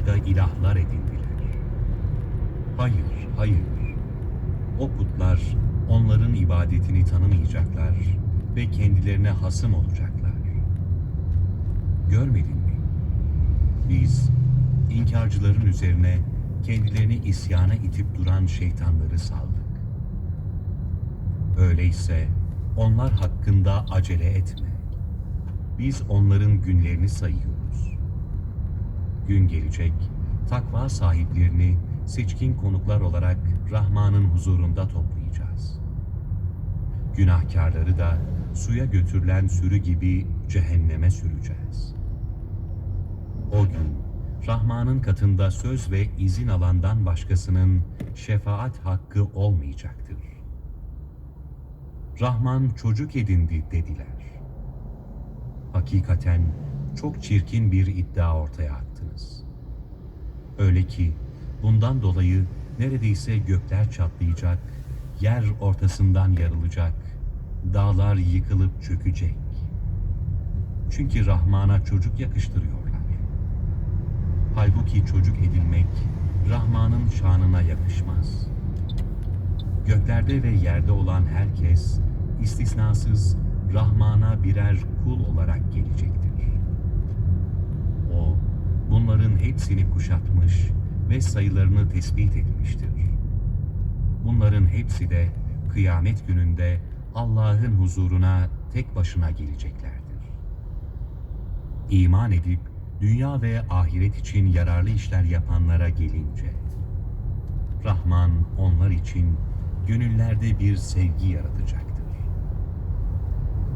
başka ilahlar edindiler. Hayır, hayır. O putlar onların ibadetini tanımayacaklar ve kendilerine hasım olacaklar. Görmedin mi? Biz inkarcıların üzerine kendilerini isyana itip duran şeytanları saldık. Öyleyse onlar hakkında acele etme. Biz onların günlerini sayıyoruz. Gün gelecek, takva sahiplerini seçkin konuklar olarak Rahman'ın huzurunda toplayacağız. Günahkarları da suya götürülen sürü gibi cehenneme süreceğiz. O gün Rahman'ın katında söz ve izin alandan başkasının şefaat hakkı olmayacaktır. Rahman çocuk edindi dediler. Hakikaten çok çirkin bir iddia ortaya attınız. Öyle ki bundan dolayı neredeyse gökler çatlayacak, yer ortasından yarılacak, dağlar yıkılıp çökecek. Çünkü Rahman'a çocuk yakıştırıyorlar. Halbuki çocuk edilmek Rahman'ın şanına yakışmaz. Göklerde ve yerde olan herkes istisnasız Rahman'a birer kul olarak gelecektir. O, bunların hepsini kuşatmış ve sayılarını tespit etmiştir. Bunların hepsi de kıyamet gününde Allah'ın huzuruna tek başına geleceklerdir. İman edip dünya ve ahiret için yararlı işler yapanlara gelince, Rahman onlar için gönüllerde bir sevgi yaratacaktır.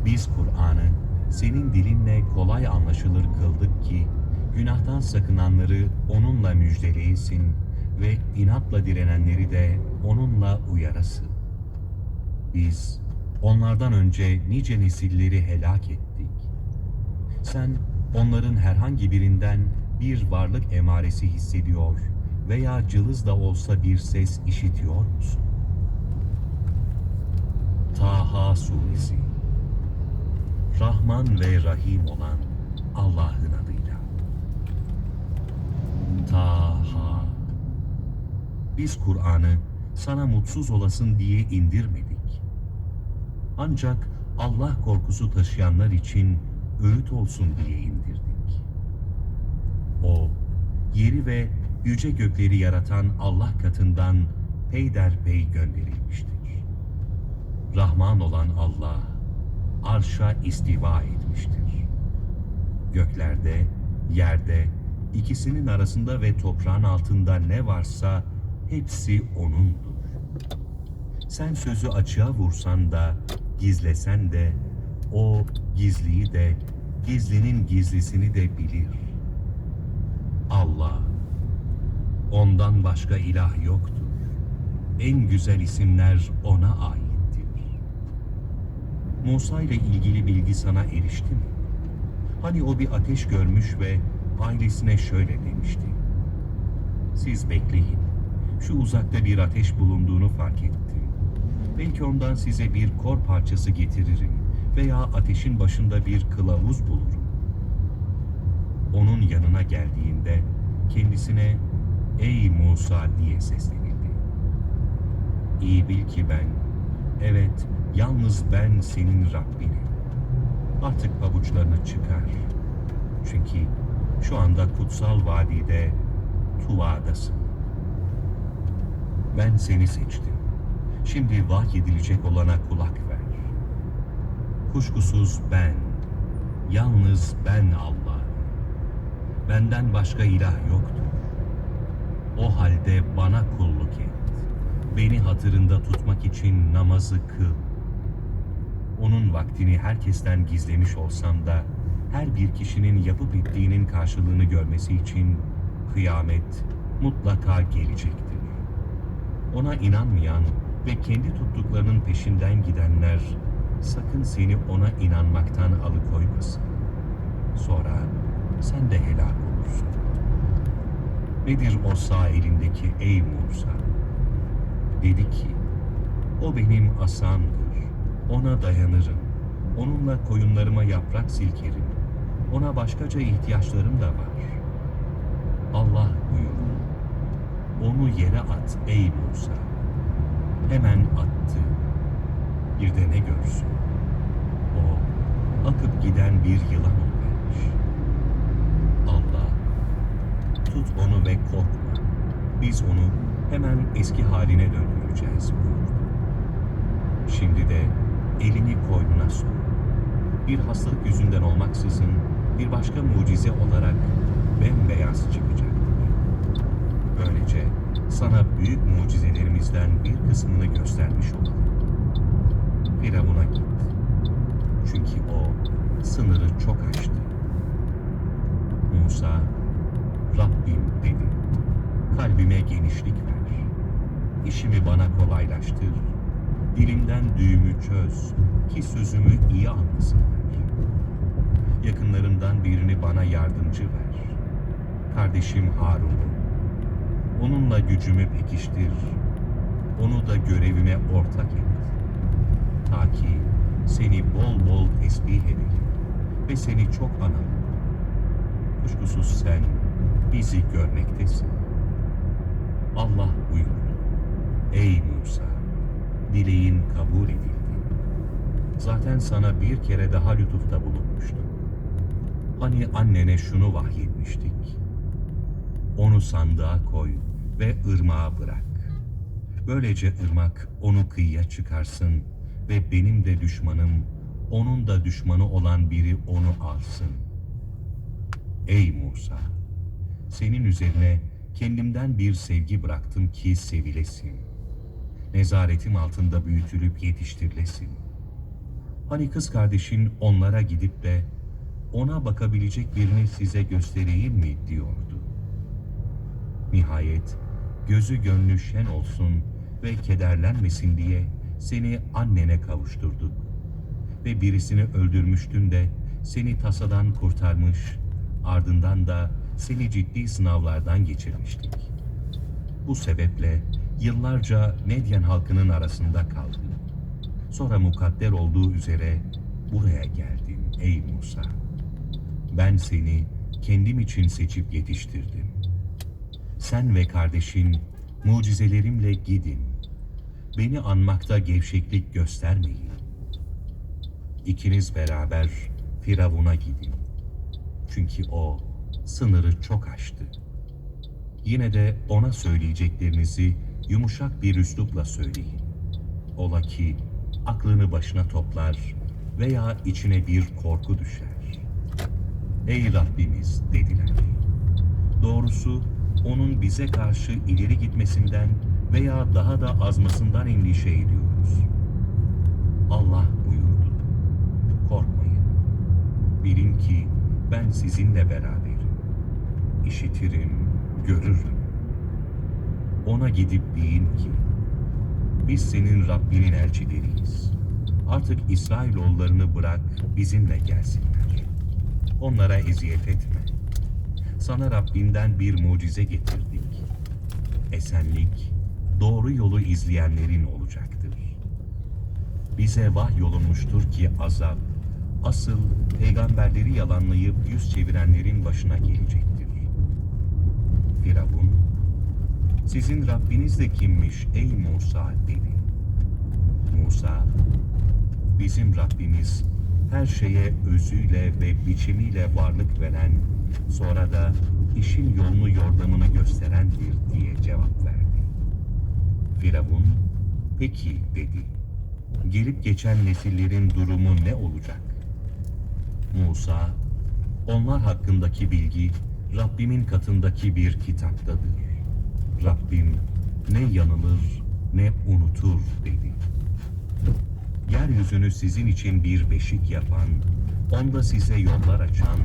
Biz Kur'an'ı senin dilinle kolay anlaşılır kıldık ki, günahtan sakınanları onunla müjdeleyesin ve inatla direnenleri de onunla uyarasın. Biz onlardan önce nice nesilleri helak ettik. Sen onların herhangi birinden bir varlık emaresi hissediyor veya cılız da olsa bir ses işitiyor musun? Taha Suresi Rahman ve Rahim olan Allah'ın adıyla. Taha Biz Kur'an'ı sana mutsuz olasın diye indirmedik. Ancak Allah korkusu taşıyanlar için öğüt olsun diye indirdik. O, yeri ve yüce gökleri yaratan Allah katından peyderpey gönderilmiştir. Rahman olan Allah, arşa istiva etmiştir. Göklerde, yerde, ikisinin arasında ve toprağın altında ne varsa hepsi O'nundur. Sen sözü açığa vursan da, gizlesen de, O gizliyi de, gizlinin gizlisini de bilir. Allah, ondan başka ilah yoktur. En güzel isimler O'na aittir. Musa ile ilgili bilgi sana erişti mi? Hani o bir ateş görmüş ve ailesine şöyle demişti. Siz bekleyin. Şu uzakta bir ateş bulunduğunu fark ettim. Belki ondan size bir kor parçası getiririm veya ateşin başında bir kılavuz bulurum. Onun yanına geldiğinde kendisine Ey Musa diye seslenildi. İyi bil ki ben, evet yalnız ben senin Rabbinim. Artık pabuçlarını çıkar. Çünkü şu anda kutsal vadide Tuva'dasın. Ben seni seçtim. Şimdi vahyedilecek olana kulak ver. Kuşkusuz ben, yalnız ben Allah. Benden başka ilah yoktur. O halde bana kulluk et. Beni hatırında tutmak için namazı kıl. Onun vaktini herkesten gizlemiş olsam da her bir kişinin yapıp ettiğinin karşılığını görmesi için kıyamet mutlaka gelecektir. Ona inanmayan ve kendi tuttuklarının peşinden gidenler sakın seni ona inanmaktan alıkoymasın. Sonra sen de helak olursun. Nedir o sağ elindeki ey Musa? Dedi ki, o benim asamdır, ona dayanırım, onunla koyunlarıma yaprak silkerim, ona başkaca ihtiyaçlarım da var. Allah. Onu yere at ey Musa. Hemen attı. Bir de ne görsün? O akıp giden bir yılan oluvermiş. Allah tut onu ve korkma. Biz onu hemen eski haline döndüreceğiz buyurdu. Şimdi de elini koynuna sok. Bir hastalık yüzünden olmaksızın bir başka mucize olarak bembeyaz çıkacaktır. Böylece sana büyük mucizelerimizden bir kısmını göstermiş olalım. Firavun'a git. Çünkü o sınırı çok aştı. Musa, Rabbim dedi. Kalbime genişlik ver. İşimi bana kolaylaştır. Dilimden düğümü çöz ki sözümü iyi anlasınlar. Yakınlarından birini bana yardımcı ver. Kardeşim Harun'u. Onunla gücümü pekiştir. Onu da görevime ortak et. Ta ki seni bol bol tesbih edelim ve seni çok analım. Kuşkusuz sen bizi görmektesin. Allah buyurdu. Ey Musa! Dileğin kabul edildi. Zaten sana bir kere daha lütufta bulunmuştum. Hani annene şunu vahyetmiştik. Onu sandığa koy ve ırmağa bırak. Böylece ırmak onu kıyıya çıkarsın ve benim de düşmanım, onun da düşmanı olan biri onu alsın. Ey Musa! Senin üzerine kendimden bir sevgi bıraktım ki sevilesin. Nezaretim altında büyütülüp yetiştirilesin. Hani kız kardeşin onlara gidip de ona bakabilecek birini size göstereyim mi diyordu. Nihayet gözü gönlü şen olsun ve kederlenmesin diye seni annene kavuşturduk. Ve birisini öldürmüştün de seni tasadan kurtarmış, ardından da seni ciddi sınavlardan geçirmiştik. Bu sebeple yıllarca Medyen halkının arasında kaldın. Sonra mukadder olduğu üzere buraya geldin ey Musa. Ben seni kendim için seçip yetiştirdim. Sen ve kardeşin mucizelerimle gidin. Beni anmakta gevşeklik göstermeyin. İkiniz beraber Firavun'a gidin. Çünkü o sınırı çok aştı. Yine de ona söyleyeceklerinizi yumuşak bir üslupla söyleyin. Ola ki aklını başına toplar veya içine bir korku düşer. Ey Rabbimiz dediler. Doğrusu onun bize karşı ileri gitmesinden veya daha da azmasından endişe ediyoruz. Allah buyurdu. Korkmayın. Bilin ki ben sizinle beraberim. İşitirim, görürüm. Ona gidip deyin ki, biz senin Rabbinin elçileriyiz. Artık İsrailoğullarını bırak bizimle gelsinler. Onlara eziyet etme. Sana Rabbinden bir mucize getirdik. Esenlik, doğru yolu izleyenlerin olacaktır. Bize vahyolunmuştur ki azap, asıl peygamberleri yalanlayıp yüz çevirenlerin başına gelecektir. Firavun, sizin Rabbiniz de kimmiş ey Musa dedi. Musa, bizim Rabbimiz her şeye özüyle ve biçimiyle varlık veren, sonra da işin yolunu yordamını gösterendir diye cevap verdi. Firavun, peki dedi. Gelip geçen nesillerin durumu ne olacak? Musa, onlar hakkındaki bilgi Rabbimin katındaki bir kitaptadır. Rabbim ne yanılır ne unutur dedi. Yeryüzünü sizin için bir beşik yapan, onda size yollar açan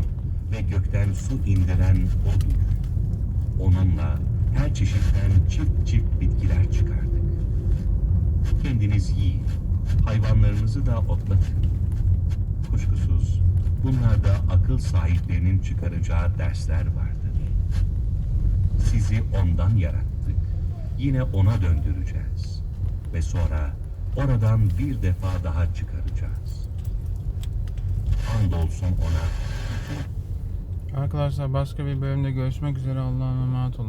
ve gökten su indiren O'dur. Onunla her çeşitten çift çift bitkiler çıkardık. Kendiniz yiyin, hayvanlarınızı da otlatın. Kuşkusuz bunlarda akıl sahiplerinin çıkaracağı dersler vardır. Sizi ondan yarattık. Yine ona döndüreceğiz. Ve sonra oradan bir defa daha çıkaracağız. Andolsun ona Arkadaşlar başka bir bölümde görüşmek üzere. Allah'a emanet olun.